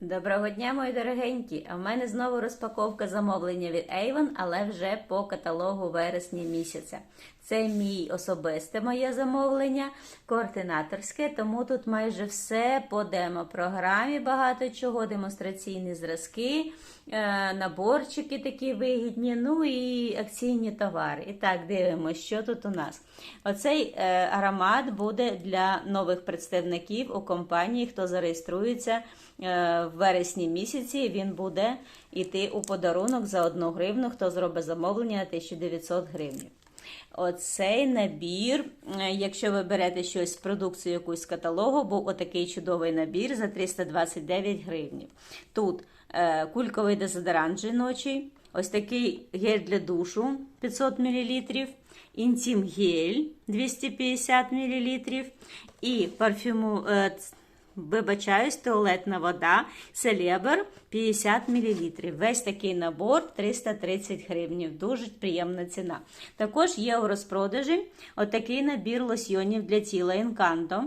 Доброго дня, мої дорогенькі! А в мене знову розпаковка замовлення від Avon, але вже по каталогу вересня місяця. Це мій особисте моє замовлення, координаторське, тому тут майже все по демо-програмі, багато чого, демонстраційні зразки, е, наборчики такі вигідні, ну і акційні товари. І так, дивимося, що тут у нас. Оцей е, аромат буде для нових представників у компанії, хто зареєструється е, в вересні місяці. Він буде йти у подарунок за 1 гривну, хто зробить замовлення на 1900 гривень. Оцей набір, е, якщо ви берете щось з продукції якусь з каталогу, був отакий чудовий набір за 329 гривень. Тут е, кульковий дезодорант жіночий, ось такий гель для душу 500 мл, інтім гель 250 мл і парфюму. е, Вибачаюсь, туалетна вода, селебр 50 мл. Весь такий набор 330 гривень. Дуже приємна ціна. Також є у розпродажі отакий набір лосьйонів для тіла Encanto.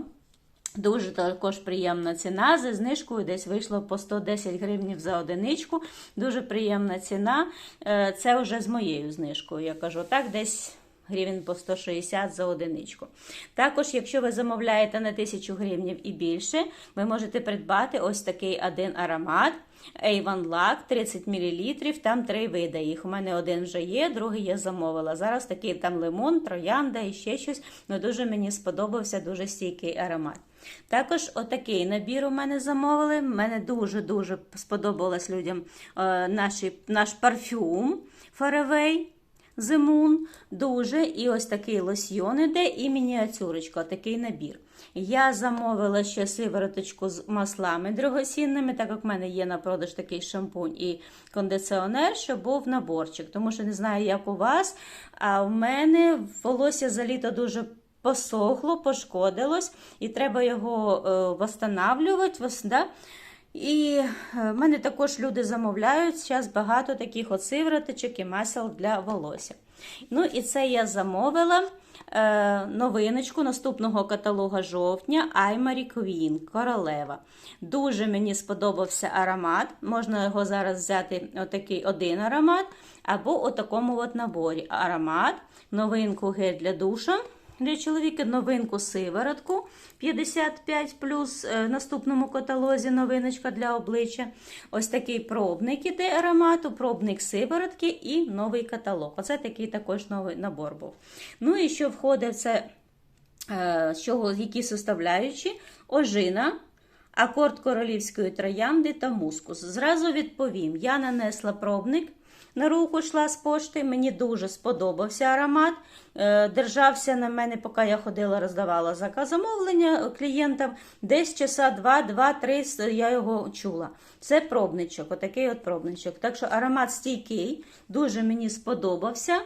Дуже також приємна ціна. За знижкою десь вийшло по 110 гривень за одиничку. Дуже приємна ціна. Е, Це вже з моєю знижкою. Я кажу так, десь гривень по 160 за одиничку. Також, якщо ви замовляєте на 1000 гривень і більше, ви можете придбати ось такий один аромат. Avon Lac 30 мл, там три види їх. У мене один вже є, другий я замовила. Зараз такий там лимон, троянда і ще щось. Ну дуже мені сподобався, дуже стійкий аромат. Також отакий набір у мене замовили. Мене дуже-дуже сподобалось людям е, наші, наш парфюм Зимун дуже. І ось такий лосьйон іде, і мініатюрочка, такий набір. Я замовила ще сивороточку з маслами дорогоцінними, так як в мене є на продаж такий шампунь і кондиціонер, що був наборчик. Тому що не знаю, як у вас. А в мене волосся за літо дуже посохло, пошкодилось, і треба його е, восстанавлювати. вос-? І е, в мене також люди замовляють зараз багато таких от сивороточок і масел для волосся. Ну і це я замовила е, новиночку наступного каталога жовтня Аймарі Queen королева. Дуже мені сподобався аромат. Можна його зараз взяти отакий один аромат, або у такому от наборі. Аромат, новинку гель для душа для чоловіка новинку сиворотку 55 плюс е, наступному каталозі новиночка для обличчя. Ось такий пробник іде аромату, пробник сиворотки і новий каталог. Оце такий також новий набор був. Ну і що входить в це, е, з чого, які составляючі? Ожина. Акорд королівської троянди та мускус. Зразу відповім: я нанесла пробник на руку йшла з пошти. Мені дуже сподобався аромат. Е, Держався на мене, поки я ходила, роздавала заказ замовлення клієнтам. Десь часа два, два-три я його чула. Це пробничок, отакий от пробничок. Так що аромат стійкий, дуже мені сподобався.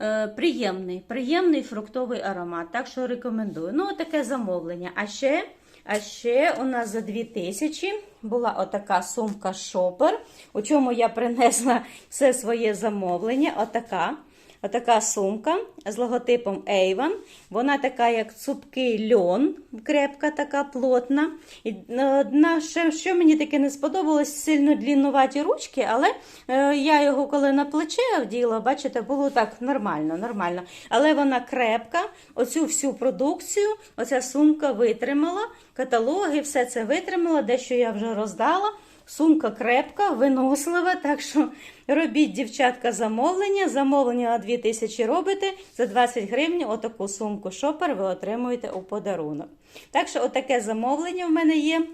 Е, Приємний, приємний фруктовий аромат. Так що рекомендую. Ну, таке замовлення. А ще. А ще у нас за 2000 була отака сумка шопер, у чому я принесла все своє замовлення. Отака. Отака сумка з логотипом Avon. Вона така, як цупкий льон, крепка, така плотна. І е, одна, ще, що мені таке не сподобалось, сильно дліннуваті ручки, але е, я його коли на плече вділа, бачите, було так нормально, нормально. Але вона крепка, оцю всю продукцію, оця сумка витримала, каталоги, все це витримала, дещо я вже роздала. Сумка крепка, винослива, так що робіть, дівчатка, замовлення. Замовлення на 2000 робите, за 20 гривень отаку сумку шопер ви отримуєте у подарунок. Так що отаке замовлення в мене є.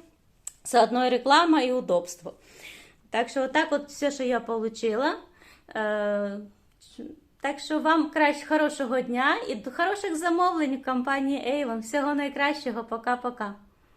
Заодно і реклама і удобство. Так що, отак от все, що я отримала. Е, так що вам краще хорошого дня і до хороших замовлень в компанії Avon. Всього найкращого. Пока-пока.